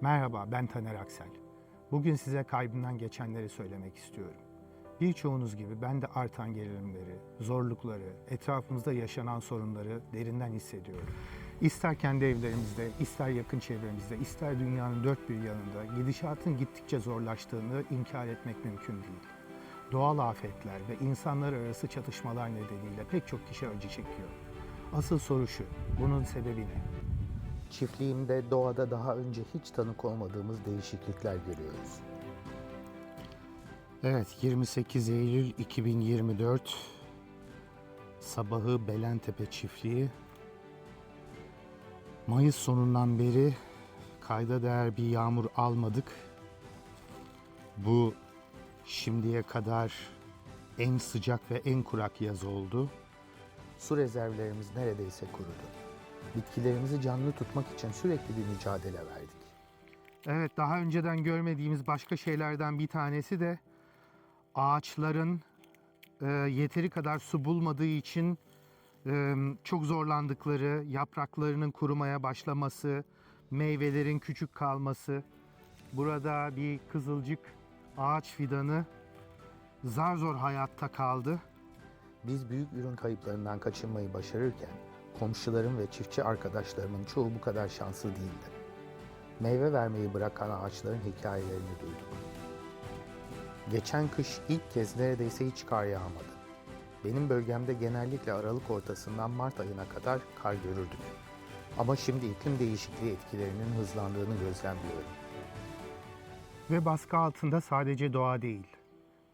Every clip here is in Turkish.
Merhaba, ben Taner Aksel. Bugün size kaybımdan geçenleri söylemek istiyorum. Birçoğunuz gibi ben de artan gerilimleri, zorlukları, etrafımızda yaşanan sorunları derinden hissediyorum. İster kendi evlerimizde, ister yakın çevremizde, ister dünyanın dört bir yanında gidişatın gittikçe zorlaştığını inkar etmek mümkün değil. Doğal afetler ve insanlar arası çatışmalar nedeniyle pek çok kişi acı çekiyor. Asıl soru şu, bunun sebebi ne? Çiftliğimde doğada daha önce hiç tanık olmadığımız değişiklikler görüyoruz. Evet, 28 Eylül 2024 sabahı Belentepe çiftliği. Mayıs sonundan beri kayda değer bir yağmur almadık. Bu şimdiye kadar en sıcak ve en kurak yaz oldu. Su rezervlerimiz neredeyse kurudu. Bitkilerimizi canlı tutmak için sürekli bir mücadele verdik. Evet, daha önceden görmediğimiz başka şeylerden bir tanesi de ağaçların e, yeteri kadar su bulmadığı için e, çok zorlandıkları, yapraklarının kurumaya başlaması, meyvelerin küçük kalması. Burada bir kızılcık ağaç fidanı zar zor hayatta kaldı. Biz büyük ürün kayıplarından kaçınmayı başarırken komşularım ve çiftçi arkadaşlarımın çoğu bu kadar şanslı değildi. Meyve vermeyi bırakan ağaçların hikayelerini duyduk. Geçen kış ilk kez neredeyse hiç kar yağmadı. Benim bölgemde genellikle Aralık ortasından Mart ayına kadar kar görürdük. Ama şimdi iklim değişikliği etkilerinin hızlandığını gözlemliyorum. Ve baskı altında sadece doğa değil.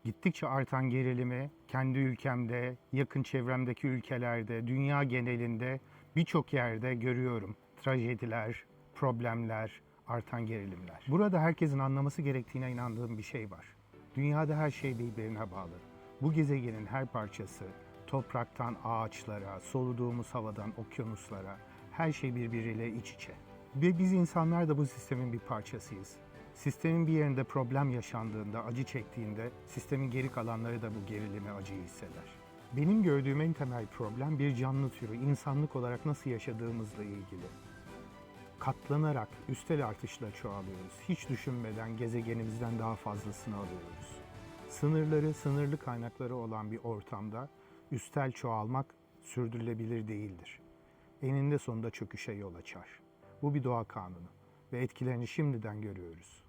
Gittikçe artan gerilimi kendi ülkemde, yakın çevremdeki ülkelerde, dünya genelinde birçok yerde görüyorum. Trajediler, problemler, artan gerilimler. Burada herkesin anlaması gerektiğine inandığım bir şey var. Dünyada her şey birbirine bağlı. Bu gezegenin her parçası, topraktan ağaçlara, soluduğumuz havadan okyanuslara, her şey birbiriyle iç içe. Ve biz insanlar da bu sistemin bir parçasıyız. Sistemin bir yerinde problem yaşandığında, acı çektiğinde sistemin geri kalanları da bu gerilimi, acıyı hisseder. Benim gördüğüm en temel problem bir canlı türü, insanlık olarak nasıl yaşadığımızla ilgili. Katlanarak, üstel artışla çoğalıyoruz. Hiç düşünmeden gezegenimizden daha fazlasını alıyoruz. Sınırları, sınırlı kaynakları olan bir ortamda üstel çoğalmak sürdürülebilir değildir. Eninde sonunda çöküşe yol açar. Bu bir doğa kanunu ve etkilerini şimdiden görüyoruz.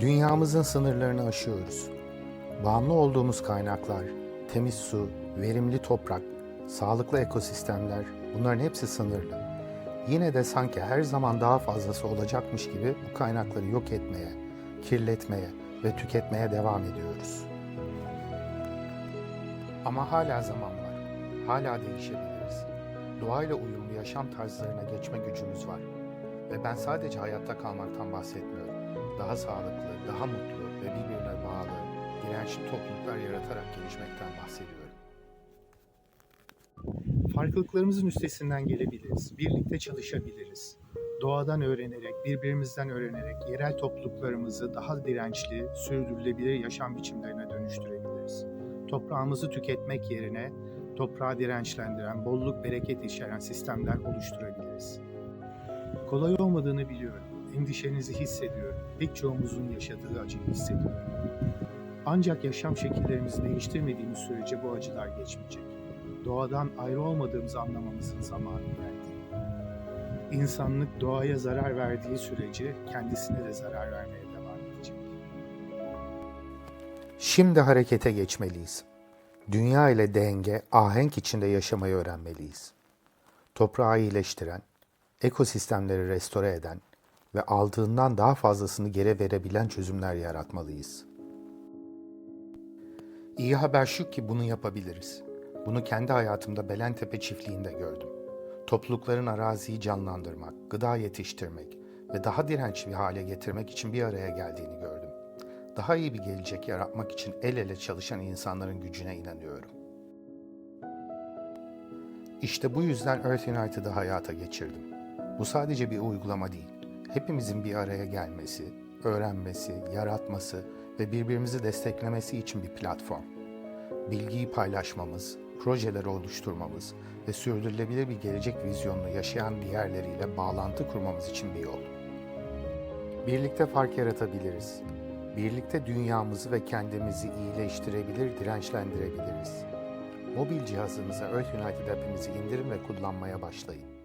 Dünyamızın sınırlarını aşıyoruz. Bağımlı olduğumuz kaynaklar, temiz su, verimli toprak, sağlıklı ekosistemler bunların hepsi sınırlı. Yine de sanki her zaman daha fazlası olacakmış gibi bu kaynakları yok etmeye, kirletmeye ve tüketmeye devam ediyoruz. Ama hala zaman var. Hala değişebiliriz. Doğayla uyumlu yaşam tarzlarına geçme gücümüz var. Ve ben sadece hayatta kalmaktan bahsetmiyorum. Daha sağlıklı, daha mutlu ve birbirine bağlı, dirençli topluluklar yaratarak gelişmekten bahsediyorum. Farklılıklarımızın üstesinden gelebiliriz. Birlikte çalışabiliriz. Doğadan öğrenerek, birbirimizden öğrenerek yerel topluluklarımızı daha dirençli, sürdürülebilir yaşam biçimlerine dönüştürebiliriz. Toprağımızı tüketmek yerine toprağı dirençlendiren, bolluk bereket içeren sistemler oluşturabiliriz. Kolay olmadığını biliyorum. Endişenizi hissediyorum. Pek çoğumuzun yaşadığı acıyı hissediyorum. Ancak yaşam şekillerimizi değiştirmediğimiz sürece bu acılar geçmeyecek. Doğadan ayrı olmadığımızı anlamamızın zamanı geldi. İnsanlık doğaya zarar verdiği sürece kendisine de zarar vermeye devam edecek. Şimdi harekete geçmeliyiz. Dünya ile denge, ahenk içinde yaşamayı öğrenmeliyiz. Toprağı iyileştiren, ekosistemleri restore eden ve aldığından daha fazlasını geri verebilen çözümler yaratmalıyız. İyi haber şu ki bunu yapabiliriz. Bunu kendi hayatımda Belentepe çiftliğinde gördüm. Toplulukların araziyi canlandırmak, gıda yetiştirmek ve daha dirençli bir hale getirmek için bir araya geldiğini gördüm. Daha iyi bir gelecek yaratmak için el ele çalışan insanların gücüne inanıyorum. İşte bu yüzden Earth United'ı hayata geçirdim. Bu sadece bir uygulama değil. Hepimizin bir araya gelmesi, öğrenmesi, yaratması ve birbirimizi desteklemesi için bir platform. Bilgiyi paylaşmamız, projeleri oluşturmamız ve sürdürülebilir bir gelecek vizyonunu yaşayan diğerleriyle bağlantı kurmamız için bir yol. Birlikte fark yaratabiliriz. Birlikte dünyamızı ve kendimizi iyileştirebilir, dirençlendirebiliriz. Mobil cihazınıza Earth United app'imizi indirin ve kullanmaya başlayın.